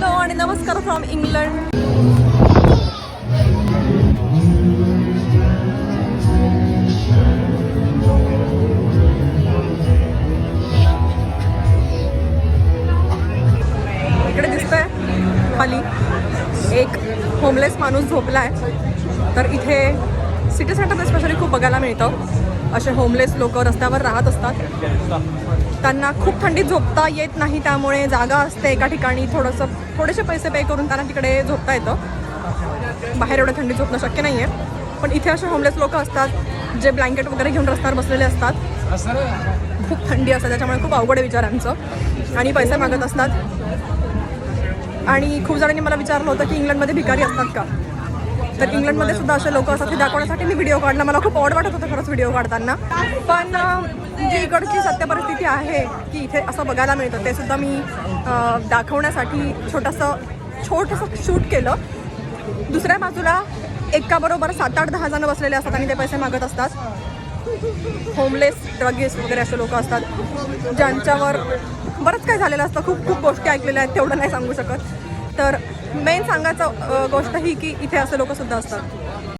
Hello आणि नमस्कार from England. इकडे दिसतंय खाली. एक होमलेस माणूस झोपला आहे तर इथे सिटी सेंटरमध्ये स्पेशली खूप बघायला मिळतं. असे होमलेस लोक रस्त्यावर राहत असतात. त्यांना खूप थंडीत झोपता येत नाही त्यामुळे जागा असते एका ठिकाणी. थोडंसं थोडेसे पैसे पे करून त्यांना तिकडे झोपता येतं. बाहेर एवढं थंडीत झोपणं शक्य नाही आहे पण इथे असे होमलेस लोक असतात जे ब्लँकेट वगैरे घेऊन रस्त्यावर बसलेले असतात. खूप थंडी असते त्याच्यामुळे खूप अवघड आहे विचारांचं आणि पैसे मागत असतात. आणि खूप जणांनी मला विचारलं होतं की इंग्लंडमध्ये भिकारी असतात का? तर इंग्लंडमध्ये सुद्धा असे लोक असतात ते दाखवण्यासाठी मी व्हिडिओ काढला. मला खूप ऑड वाटत होतं खरंच व्हिडिओ काढताना. पण जी इकडची सत्य परिस्थिती आहे की इथे असं बघायला मिळतं ते सुद्धा मी दाखवण्यासाठी छोटंसं छोटंसं शूट केलं. दुसऱ्या बाजूला एकाबरोबर सात आठ दहा जण बसलेले असतात आणि ते पैसे मागत असतात. होमलेस ड्रगेस वगैरे असे लोक असतात ज्यांच्यावर बरंच काय झालेलं असतं. खूप खूप गोष्टी ऐकलेल्या आहेत तेवढं नाही सांगू शकत. तर मेन सांगायचं गोष्ट ही की इथे असे लोकसुद्धा असतात.